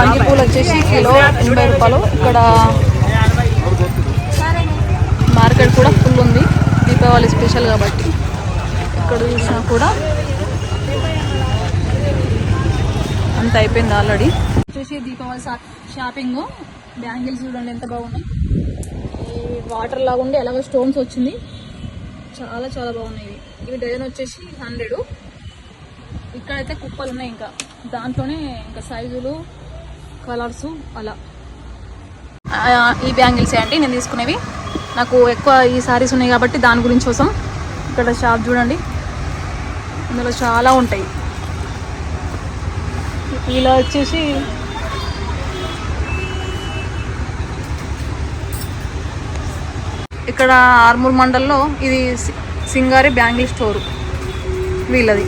బంతి పూలు వచ్చేసి కిలో ఎనభై రూపాయలు. ఇక్కడ మార్కెట్ కూడా ఫుల్ ఉంది. దీపావళి స్పెషల్ కాబట్టి. ఇక్కడ చూసినా కూడా అంత అయిపోయింది ఆల్రెడీ వచ్చేసి దీపావళి షాపింగ్ బ్యాంగిల్స్ చూడండి ఎంత బాగున్నాయి. ఈ వాటర్ లాగా ఉండి ఎలాగో స్టోన్స్ వచ్చింది. చాలా చాలా బాగున్నాయి ఇవి. ఇవి డజన్ వచ్చేసి హండ్రెడ్ ఇక్కడైతే కుప్పలు ఉన్నాయి ఇంకా. దాంట్లోనే ఇంకా సైజులు కలర్స్ అలా. ఈ బ్యాంగిల్స్ అండి? నేను తీసుకునేవి. నాకు ఎక్కువ ఈ సారీస్ ఉన్నాయి కాబట్టి దాని గురించి కోసం ఇక్కడ షాప్ చూడండి. ఇందులో చాలా ఉంటాయి. ఇలా వచ్చేసి ఇక్కడ ఆర్మూర్ మండల్లో ఇది సింగారి బ్యాంగిల్ స్టోరు వీళ్ళది.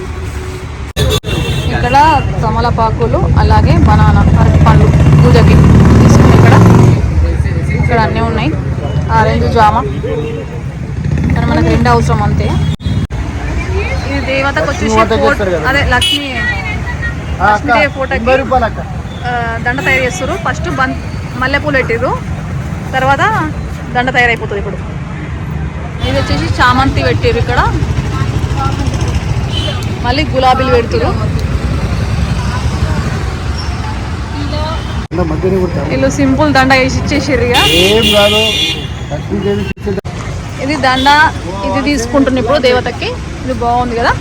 ఇక్కడ తమలపాకులు అలాగే బనానా అరటి పండ్లు పూజకి తీసుకుని ఇక్కడ. ఇక్కడ అన్నీ ఉన్నాయి. ఆరెంజ్ జామ. కానీ మనకు రెండు అవసరం అంతే. ఇది దేవతకు వచ్చేసి అదే లక్ష్మి లక్ష్మీదేవి ఫోటోకి దండ తయారు చేస్తారు. ఫస్ట్ బం మల్లెపూలు పెట్టిర్రు. తర్వాత దండ తయారైపోతుంది ఇప్పుడు. ఇది వచ్చేసి చామంతి పెట్టిర్రు ఇక్కడ. మళ్ళీ గులాబీలు పెడుతురు వీళ్ళు సింపుల్ దండ వేసి ఇచ్చేసారు ఇది దండ ఇది తీసుకుంటున్నా ఇప్పుడు దేవతకి. ఇది బాగుంది కదా.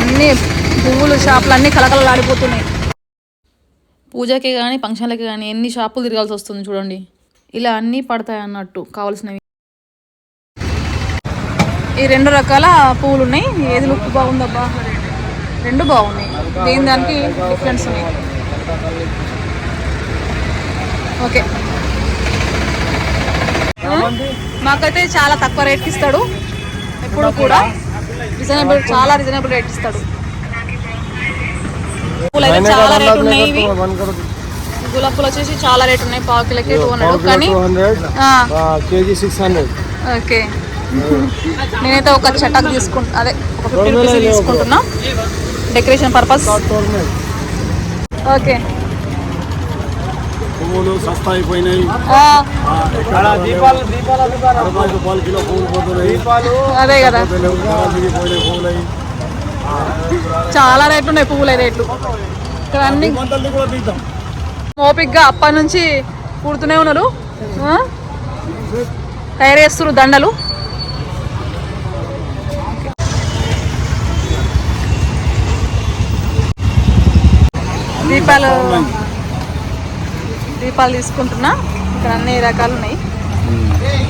అన్ని పువ్వులు షాపులు అన్నీ కలకలలాడిపోతున్నాయి పూజకి కానీ ఫంక్షన్లకి కానీ ఎన్ని షాపులు తిరగాల్సి వస్తుంది చూడండి. ఇలా అన్నీ పడతాయి అన్నట్టు కావాల్సినవి. ఈ రెండు రకాల పువ్వులు ఉన్నాయి ఏది లుక్ బాగుందబ్బా? రెండు బాగున్నాయి. దేని దానికి డిఫరెన్స్ ఉన్నాయి. ఓకే. మాకైతే చాలా తక్కువ రేట్కి ఇస్తాడు. ఎప్పుడు కూడా రీజనబుల్ చాలా రీజనబుల్ రేట్ ఇస్తాడు. పూలు అయితే చాలా రేట్ ఉన్నాయి ఇవి. గులాబ్ పూలు వచ్చేసి చాలా రేట్ ఉన్నాయి. పావు కిలోకి టూ హండ్రెడ్ కానీ కేజీ సిక్స్ హండ్రెడ్ ఓకే. నేనైతే ఒక చటాక్ తీసుకుంటా అదే ఒక ఫిఫ్టీ రూపీస్ తీసుకుంటున్నా. Decoration purpose? ఓకే. పువ్వులు సస్తా అయిపోయినాయి ఆ, దీపాలు దీపాలు అరవై రూపాయలు కిలో పువ్వులు పోతున్నాయి. దీపాలు. అదే కదా. పువ్వులు. చాలా రేట్లు ఉన్నాయి పువ్వుల రేట్లు. ఇక్కడ అన్ని తీద్దాం. ఓపిక్గా అప్పటి నుంచి కుడుతూనే ఉన్నారు? తయారు చేస్తున్నారు దండలు. దీపాలు దీపాలు తీసుకుంటున్నా. ఇక్కడ అన్ని రకాలు ఉన్నాయి.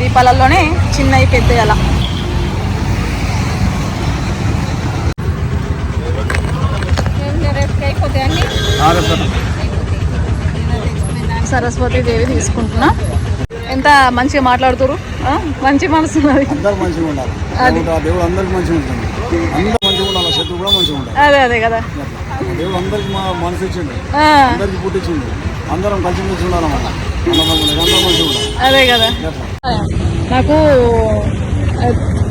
దీపాలలోనే చిన్నవి పెద్దవి అలా. సరస్వతి దేవి తీసుకుంటున్నా. ఎంత మంచిగా మాట్లాడుతురు? మంచి మనసు అదే. అదే కదా. దేవుడు అందరికి మా మనసు ఇచ్చిండు. ఆ, అందరికి పుట్టించిండు అందరం కలిసి మెలిసి ఉండాలన్నమాట అదే కదా. నాకు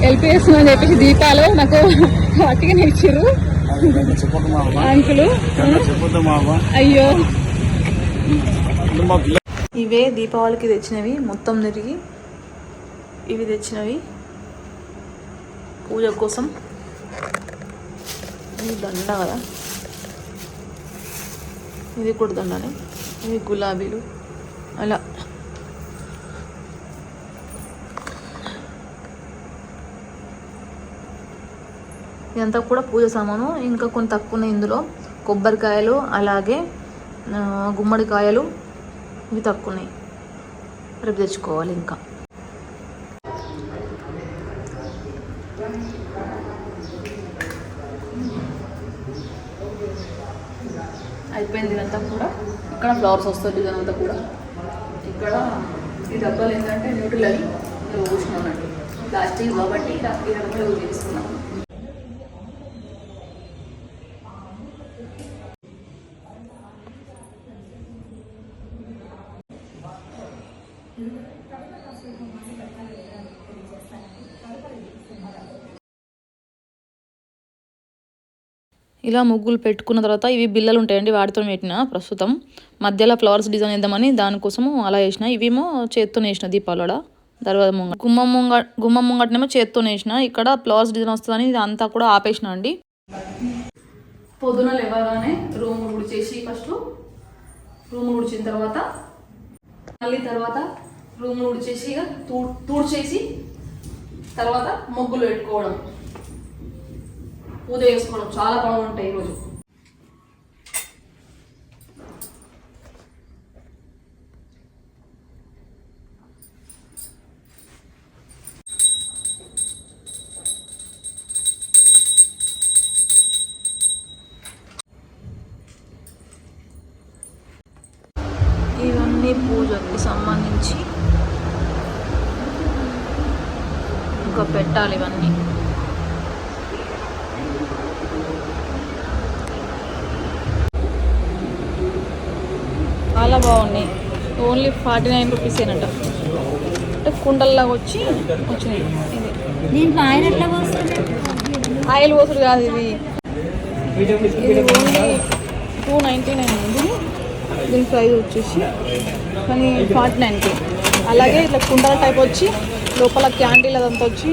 ఎల్పిఎస్ అని చెప్పేసి దీపాలు నాకు మా అవ్వ. అంకులు. అయ్యో. ఇవే దీపావళికి తెచ్చినవి మొత్తం తిరిగి ఇవి తెచ్చినవి. పూజ కోసం. ఇది దండ కదా. ఇది కూడా ఇవి గులాబీలు. అలా. ఇదంతా కూడా పూజ సామాను. ఇంకా కొన్ని తక్కువ ఉన్నాయి ఇందులో. కొబ్బరికాయలు అలాగే గుమ్మడికాయలు. ఇవి తక్కువ ఉన్నాయి. రేపు తెచ్చుకోవాలి ఇంకా అయిపోయింది ఇదంతా కూడా ఇక్కడ ఫ్లవర్స్ వస్తుంది డిజైన్ అంతా కూడా. ఇక్కడ ఈ డబ్బాలు ఏంటంటే న్యూట్రల్ అవి మేము పోసినాం అన్నట్టు ప్లాస్టిక్ కాబట్టి ఇలా ఈ డబ్బాలు యూజ్ చేసుకున్నాం ఇలా ముగ్గులు పెట్టుకున్న తర్వాత ఇవి బిల్లలు ఉంటాయండి వాటితో పెట్టిన ప్రస్తుతం. మధ్యలో ఫ్లవర్స్ డిజైన్ వేద్దామని దానికోసము అలా వేసిన ఇవేమో చేత్తో వేసిన దీపాలడ తర్వాత ముంగ గుమ్మం ముంగ గుమ్మం ముంగటనేమో చేత్తో వేసిన ఇక్కడ ఫ్లవర్స్ డిజైన్ వస్తుందని ఇది అంతా కూడా ఆపేసిన అండి. పొద్దున లేవగానే రూమ్ ఉడిచేసి ఫస్ట్ రూమ్ ఉడిచిన తర్వాత మళ్ళీ తర్వాత రూమ్ ఉడిచేసి ఇక తూ తూడ్చేసి తర్వాత ముగ్గులు పెట్టుకోవడం. పూజ చేసుకోవడం చాలా బాగుంటాయి ఈరోజు చాలా బాగున్నాయి. ఓన్లీ ఫార్టీ నైన్ రూపీస్ ఏనంట. అంటే కుండల్లాగా వచ్చి వచ్చినాయి. దీంట్లో ఎట్లా పోస్తుంది? ఆయిల్ పోసుడు కాదు ఇది. ఇది ఓన్లీ టూ నైంటీ నైన్ ఉంది. దీని ప్రైస్ వచ్చేసి కానీ ఫార్టీ నైన్కి అలాగే ఇట్లా కుండల టైప్ వచ్చి లోపల క్యాండిల్ అదంతా వచ్చి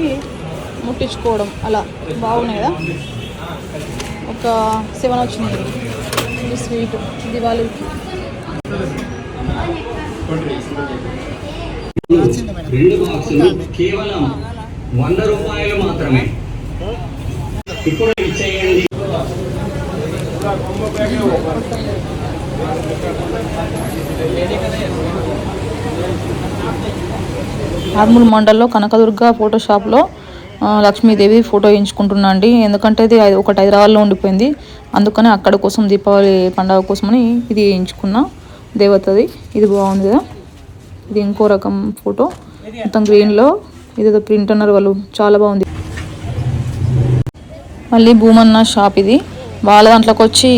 ముట్టించుకోవడం. అలా బాగున్నాయి కదా. ఒక సెవెన్ వచ్చినాయి. ఇది స్వీట్ దివాళీకి. రెండు బాక్సులు కేవలం వంద రూపాయలు మాత్రమే ఇప్పుడు ఇచ్చేయండి ఆర్మూల్ మండల్లో కనకదుర్గ ఫోటో షాప్లో లక్ష్మీదేవి ఫోటో వేయించుకుంటున్నా అండి. ఎందుకంటే ఇది ఒకటి హైదరాబాద్లో ఉండిపోయింది. అందుకని అక్కడ కోసం దీపావళి పండగ కోసమని ఇది వేయించుకున్నా దేవతది. ఇది బాగుంది కదా. ఇది ఇంకో రకం ఫోటో. మొత్తం గ్రీన్లో ఇదేదో ప్రింట్ అన్నారు వాళ్ళు. చాలా బాగుంది. మళ్ళీ భూమన్న షాప్ ఇది. వాళ్ళ దాంట్లోకి వచ్చి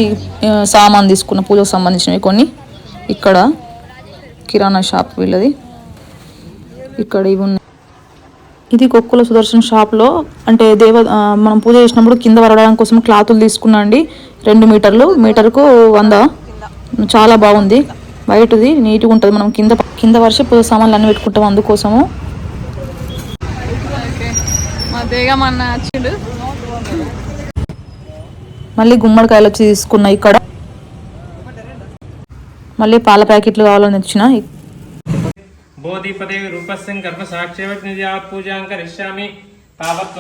సామాన్ తీసుకున్న పూజకు సంబంధించినవి కొన్ని. ఇక్కడ కిరాణా షాప్ వీళ్ళది. ఇక్కడ ఇవి ఉన్నాయి. ఇది కొక్కుల సుదర్శన్ షాప్లో అంటే దేవ మనం పూజ చేసినప్పుడు కింద వరడానికి కోసం క్లాతులు తీసుకున్నా అండి. రెండు మీటర్లు. మీటర్కు వంద. చాలా బాగుంది. వైట్ది నీట్గా ఉంటుంది. మనం కింద కింద వర్షపు సామాన్లు అన్నీ పెట్టుకుంటాం అందుకోసము. మళ్ళీ గుమ్మడికాయలు వచ్చి తీసుకున్నా ఇక్కడ. మళ్ళీ పాల ప్యాకెట్లు కావాలని వచ్చిన బోధీపదేవి రూపస్యం గర్భ సాక్షేవట్ నిజాత్ పూజాం కరిష్యామి. తావత్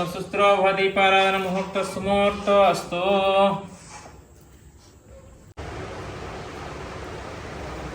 ముహూర్త సుమూర్తో అస్తో.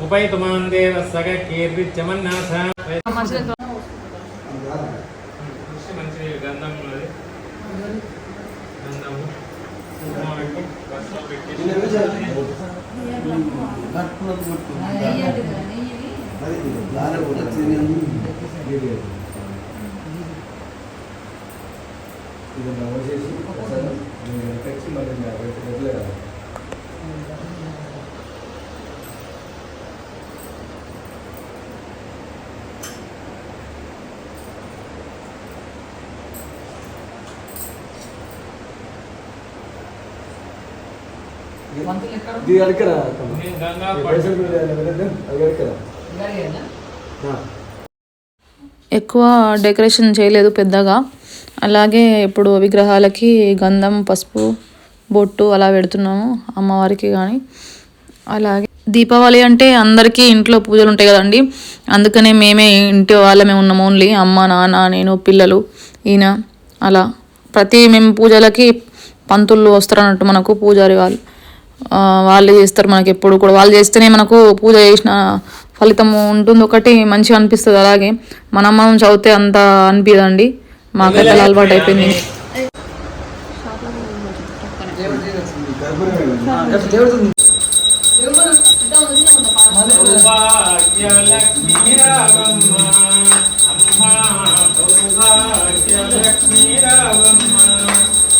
ఉపైతుమాన్ దేవ సగ కీర్తి చమన్నాథ మంచి గంధం ఉన్నది గంధము ఇది మళ్ళీ యాభై గంటలు అడిగరా ఎక్కువ డెకరేషన్ చేయలేదు పెద్దగా. అలాగే ఇప్పుడు విగ్రహాలకి గంధం పసుపు బొట్టు అలా పెడుతున్నాము అమ్మవారికి కానీ అలాగే దీపావళి అంటే అందరికీ ఇంట్లో పూజలు ఉంటాయి కదండి. అందుకనే మేమే ఇంటి వాళ్ళమే ఉన్నాం ఓన్లీ. అమ్మ నాన్న నేను పిల్లలు ఈయన అలా. ప్రతి మేము పూజలకి పంతులు వస్తారన్నట్టు మనకు పూజారి వాళ్ళు. ఆ, వాళ్ళే చేస్తారు మనకి ఎప్పుడు కూడా. వాళ్ళు చేస్తేనే మనకు పూజ చేసిన ఫలితం ఉంటుంది ఒకటి మంచిగా అనిపిస్తుంది అలాగే. మనం మనం చదివితే అంత అనిపించదండి మాకైతే అలా అలవాటు అయిపోయింది. సౌభాగ్యలక్ష్మీ రావమ్మ అమ్మా సౌభాగ్యలక్ష్మీ రావమ్మ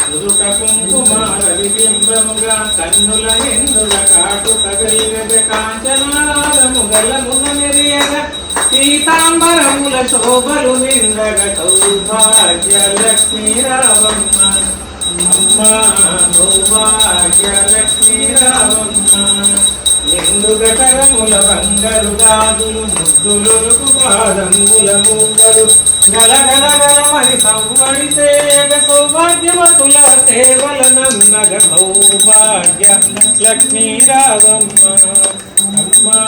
సురుట కుంకుమార విబింబముగా కన్నుల నిండుల కాటు కగలిగగ కాంచనారము గలమున మెరియగ పీతాంబరముల శోభలు నిండగ సౌభాగ్యలక్ష్మీ రావమ్మ అమ్మా సౌభాగ్యలక్ష్మీ రావమ్మ నిండు గటరముల బంగారు గాజులు ముద్దులకు పాదముల మూగలు గల గల గలమని సంవడి సేగ సౌభాగ్యవతుల సేవల నన్నగ సౌభాగ్య. లక్ష్మీ రావమ్మ అమ్మా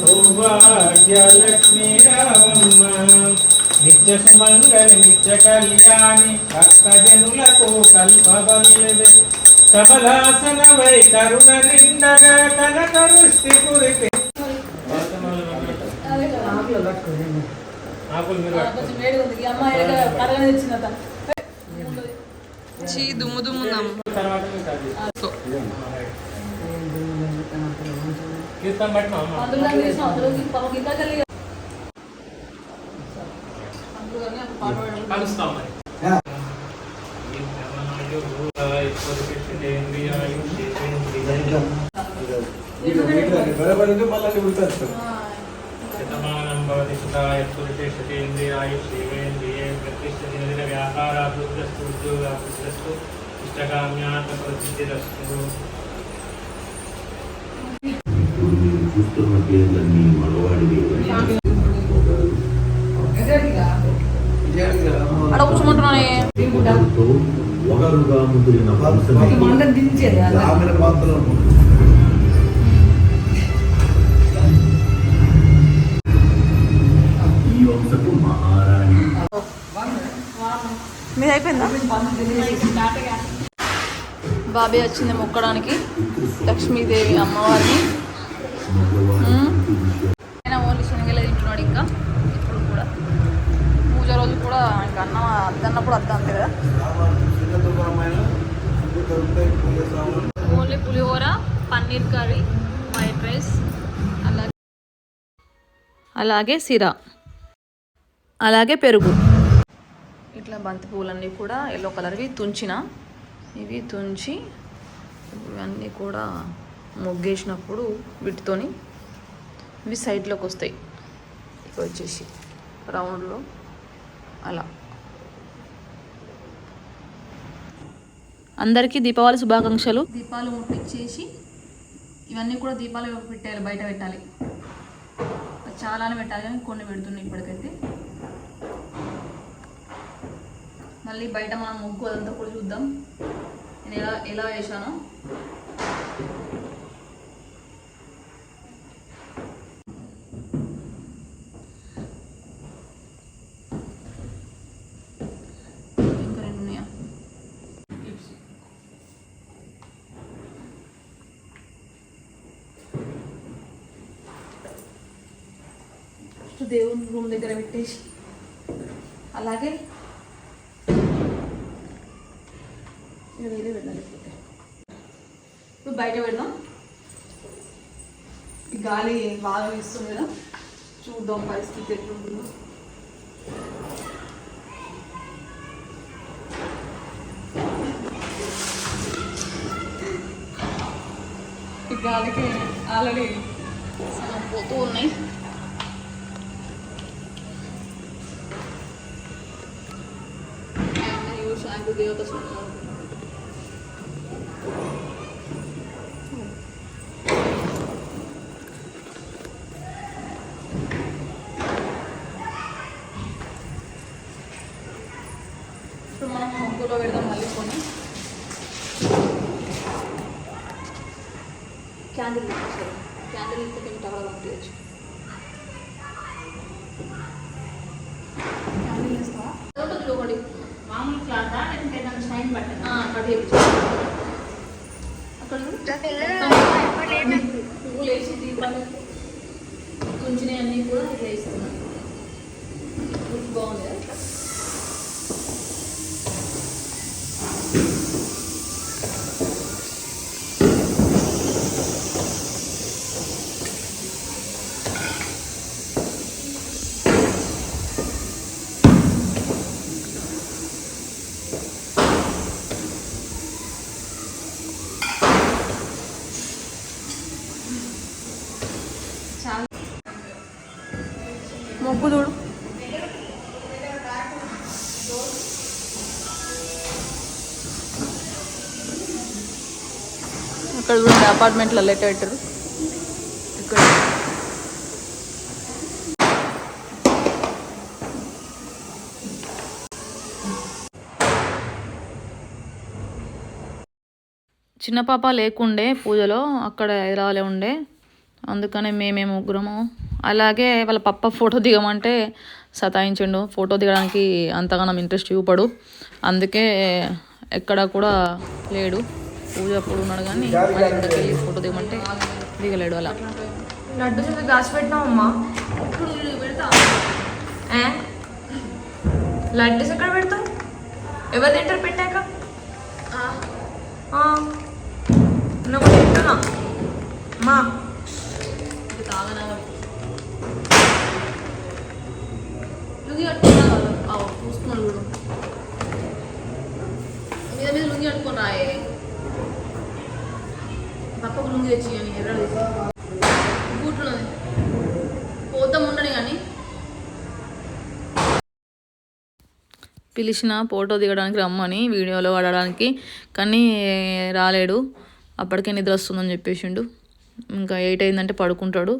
సౌభాగ్య లక్ష్మీ రావమ్మ నిత్య సుమంగళి నిత్య కళ్యాణి భక్తజనులకు కల్పవల్లెదే కమలాసన వై కరుణ నిండగ కనక కురిపి. చీ దుమ్ము దుమ్ము కలుస్తాం మరి. బలపడింది మళ్ళీ ఉంటారు శతమానం భవతి సుతాయ పురుషేషతేంద్రియాయు శ్రీవేంద్రియే ప్రతిష్ఠిత వ్యాపారాభివృద్ధస్తు ఉద్యోగాభివృద్ధస్తు చూస్తున్న పేర్లన్నీ మగవాడివి అక్కడ కూర్చోమంటున్నానే. ఒకరుగా ముదిరిన ఈ వంశపు మహారాణి. మీది అయిపోయిందా బాబీ వచ్చింది మొక్కడానికి. లక్ష్మీదేవి అమ్మవారిని. ఓన్లీ శనగలే తింటున్నాడు ఇంకా. ఇప్పుడు కూడా. పూజ రోజు కూడా ఇంకా అన్నం అద్దన్నప్పుడు అద్ద అంతే కదా. Only pulihora paneer curry white rice అలాగే అలాగే సిరా అలాగే పెరుగు. ఇట్లా బంతి పువ్వులన్నీ కూడా ఎల్లో కలర్వి తుంచిన. ఇవి తుంచి ఇవన్నీ కూడా ముగ్గేసినప్పుడు వీటితోని ఇవి సైడ్లోకి వస్తాయి. ఇక వచ్చేసి రౌండ్లో అలా. అందరికీ దీపావళి శుభాకాంక్షలు. దీపాలు ముట్టించేసి ఇవన్నీ కూడా దీపాలు పెట్టాలి బయట పెట్టాలి. చాలానే పెట్టాలి కానీ కొన్ని పెడుతున్నాయి ఇప్పటికైతే. మళ్ళీ బయట మనం ముగ్గు అదంతా కూడా చూద్దాం. నేను ఎలా ఎలా వేసానో ఇంకా రెండు ఉన్నాయా ఫస్ట్ దేవుని రూమ్ దగ్గర పెట్టేసి అలాగే ఇక వేరే వెళ్ళాలి ఇప్పుడు ఇప్పుడు బయట పెడదాం. ఈ గాలి బాగా ఇస్తుంది కదా. చూద్దాం పరిస్థితి ఎట్లుంటుందో. గాలికి ఆల్రెడీ పోతూ ఉన్నాయి. శాంతి దేవత సుందరం ఇప్పుడు మనం ముగ్గులో పెడదాం మళ్ళీ కొన్ని క్యాండిల్ సరే క్యాండిల్ ఇంత కొంచెం టవర్ పంపించచ్చు క్యాండిల్ ఇస్తావా ఒకటి ఒకటి మామూలు క్లాత్ లేదంటే ఏదైనా షైన్ బట్టన్ అక్కడ చేయించు అక్కడ పువ్వులు వేసి దీపాలు కుంచినవి అన్నీ కూడా ఇట్లా వేస్తున్నాను లుక్ బాగుంది కదా? ముగ్గు చూడు అక్కడ చూడండి అపార్ట్మెంట్లో లెటర్ పెట్టారు ఇక్కడ. చిన్న పాప లేకుండే పూజలో అక్కడ హైదరాబాద్లో ఉండే. అందుకనే మేమే ముగ్గురము. అలాగే వాళ్ళ పప్ప ఫోటో దిగమంటే సతాయించిండు. ఫోటో దిగడానికి అంతగానం ఇంట్రెస్ట్ చూపడు. అందుకే ఎక్కడ కూడా లేడు. పూజ అప్పుడు ఉన్నాడు కానీ మన ఇంటికి వెళ్ళి ఫోటో దిగమంటే దిగలేడు అలా. లడ్డు చూసి దాచి పెట్టినావమ్మా. ఏ? లడ్డూస్ ఎక్కడ పెడతావు? ఎవరు తింటారు పెట్టాక? ఆ. నువ్వు తింటున్నా లుంగి కట్టుకున్నా చూసుకున్నాడు చూడు మీద మీద లుంగి కట్టుకున్నాయే పక్కకు తెచ్చి కానీ ఎర్రది బూట్లు పోతాం ఉండని కానీ. పిలిచిన ఫోటో దిగడానికి రమ్మని వీడియోలో వాడడానికి కానీ రాలేడు. అప్పటికే నిద్ర వస్తుందని చెప్పేసిండు. ఇంకా ఎయిట్ అయిందంటే పడుకుంటాడు.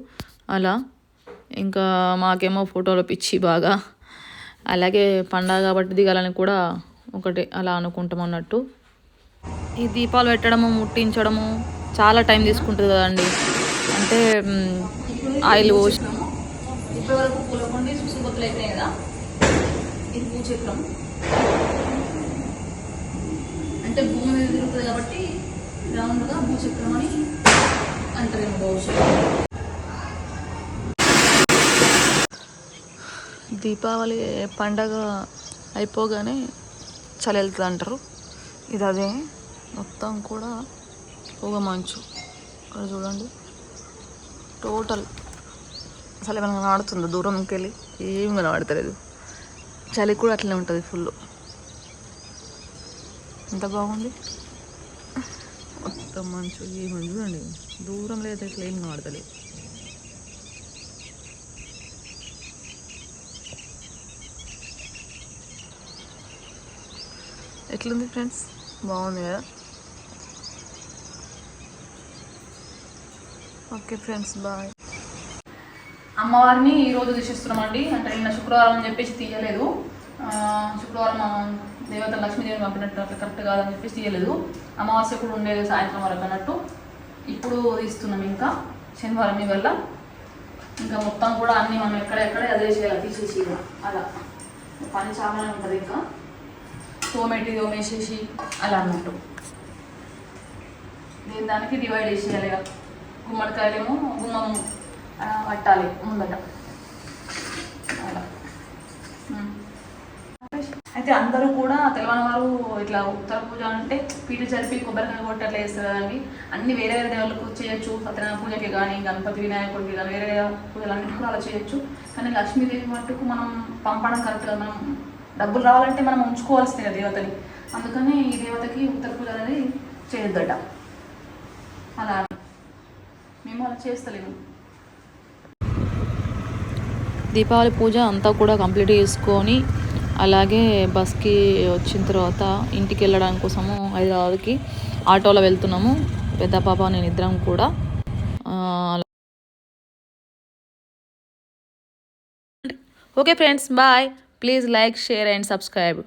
అలా. ఇంకా మాకేమో ఫోటోలో పిచ్చి బాగా. అలాగే పండగ కాబట్టి దిగాలని కూడా ఒకటి అలా అనుకుంటాం అన్నట్టు. ఈ దీపాలు పెట్టడము ముట్టించడము చాలా టైం తీసుకుంటుంది కదండి. అంటే ఆయిల్ పోసి. ఇప్పటి వరకు పూల కొండి సుసుగొత్తులు అయిపోయాయి కదా? ఇది భూచక్రం అంటే భూమి మీద తిరుగుతుంది కాబట్టి రౌండ్గా భూచక్రం అని అంటారేమో బహుశా దీపావళి పండగ అయిపోగానే చలి వెళ్తుంది అంటారు ఇది అదే మొత్తం కూడా పొగ మంచు ఇక్కడ చూడండి. టోటల్ అసలు ఏమైనా కనబడుతుందో? దూరం వెళ్ళి ఏం కనబడతలేదు. చలి కూడా అట్లనే ఉంటుంది ఫుల్ ఎంత బాగుంది? మొత్తం మంచు ఏమని చూడండి. దూరం అయితే ఇట్లా ఏం కనబడతలేదు. ఎట్లుంది ఫ్రెండ్స్ బాగుంది కదా? Okay friends bye. అమ్మవారిని ఈరోజు తీసిస్తున్నామండి అంటే నిన్న శుక్రవారం అని చెప్పేసి తీయలేదు. శుక్రవారం దేవత లక్ష్మీదేవిని పంపినట్టు అట్లా కరెక్ట్ కాదని చెప్పేసి తీయలేదు. అమావాస్య కూడా ఉండేది సాయంత్రం వరకు అన్నట్టు ఇప్పుడు తీస్తున్నాం ఇంకా శనివారం మీ వల్ల ఇంకా మొత్తం కూడా అన్నీ మనం ఎక్కడెక్కడే అదే చేయాలి తీసేసి అలా. పని చాలా ఉంటుంది ఇంకా. తోమేటి తోమేసేసి అలా అన్నట్టు. దీని దానికి డివైడ్ చేసేయాలి కదా గుమ్మడికాయలేమో గుమ్మం పట్టాలి ముందట. అలా. అయితే అందరూ కూడా తెలవని వారు ఇట్లా ఉత్తర పూజ అంటే పీట జరిపి కొబ్బరికాయ కొట్టి అట్లా చేస్తారు కదండి. అన్ని వేరే వేరే దేవుళ్ళకు చేయొచ్చు సత్యనారాయణ పూజకి కానీ గణపతి వినాయకుడికి కానీ వేరే పూజలు అన్నిటి కూడా అలా చేయొచ్చు. కానీ లక్ష్మీదేవి మట్టుకు మనం పంపడం కరెక్ట్ కదా. మనం డబ్బులు రావాలంటే మనం ఉంచుకోవాల్సిందే కదా దేవతని. అందుకని ఈ దేవతకి ఉత్తర పూజ అనేది చేయొద్దట. అలా. చేస్తలేము. దీపావళి పూజ అంతా కూడా కంప్లీట్ చేసుకొని అలాగే బస్కి వచ్చిన తర్వాత ఇంటికి వెళ్ళడం కోసము హైదరాబాద్కి ఆటోలో వెళ్తున్నాము. పెద్ద పాప నేను ఇద్దరం కూడా. Okay friends bye. Please like share and subscribe.